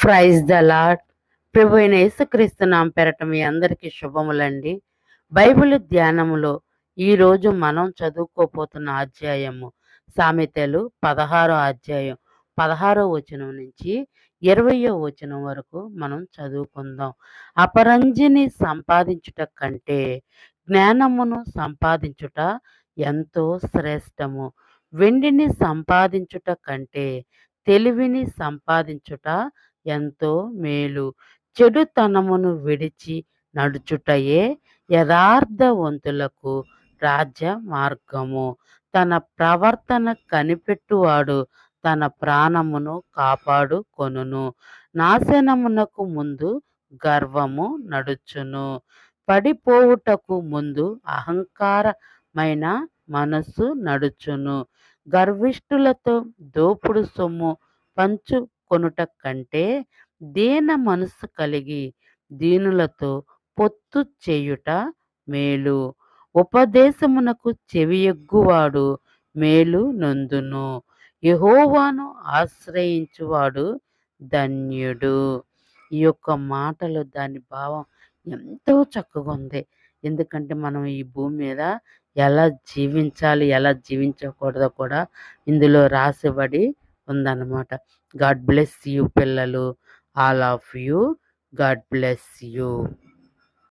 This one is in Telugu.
ప్రైజ్ ద లాడ్ ప్రభు అయిన యేసుక్రీస్తు నామ మీ అందరికీ శుభములండి. బైబిల్ ధ్యానములో ఈరోజు మనం చదువుకోపోతున్న అధ్యాయము సామెతలు పదహారో అధ్యాయం పదహారో వచనం నుంచి ఇరవయో వచనం వరకు మనం చదువుకుందాం. అపరంజిని సంపాదించుట కంటే జ్ఞానమును సంపాదించుట ఎంతో శ్రేష్టము. వెండిని సంపాదించుట కంటే తెలివిని సంపాదించుట ఎంతో మేలు. చెడుతనమును విడిచి నడుచుటయే యథార్థవంతులకు రాజ్య మార్గము తన ప్రవర్తన కనిపెట్టువాడు తన ప్రాణమును కాపాడుకొనును. నాశనమునకు ముందు గర్వము నడుచును. పడిపోవుటకు ముందు అహంకారమైన మనస్సు నడుచును. గర్విష్ఠులతో దోపుడు సొమ్ము పంచు కొనుట కంటే దీన మనస్సు కలిగి దీనులతో పొత్తు చేయుట మేలు. ఉపదేశమునకు చెవియొగ్గువాడు మేలు నొందును. యహోవాను ఆశ్రయించువాడు ధన్యుడు. ఈ యొక్క మాటలు దాని భావం ఎంతో చక్కగా ఉంది. ఎందుకంటే మనం ఈ భూమి మీద ఎలా జీవించాలి ఎలా జీవించకూడదో కూడా ఇందులో రాసిబడి ఉందన్నమాట. గాడ్ బ్లెస్ యూ పిల్లలు all of you. God bless you.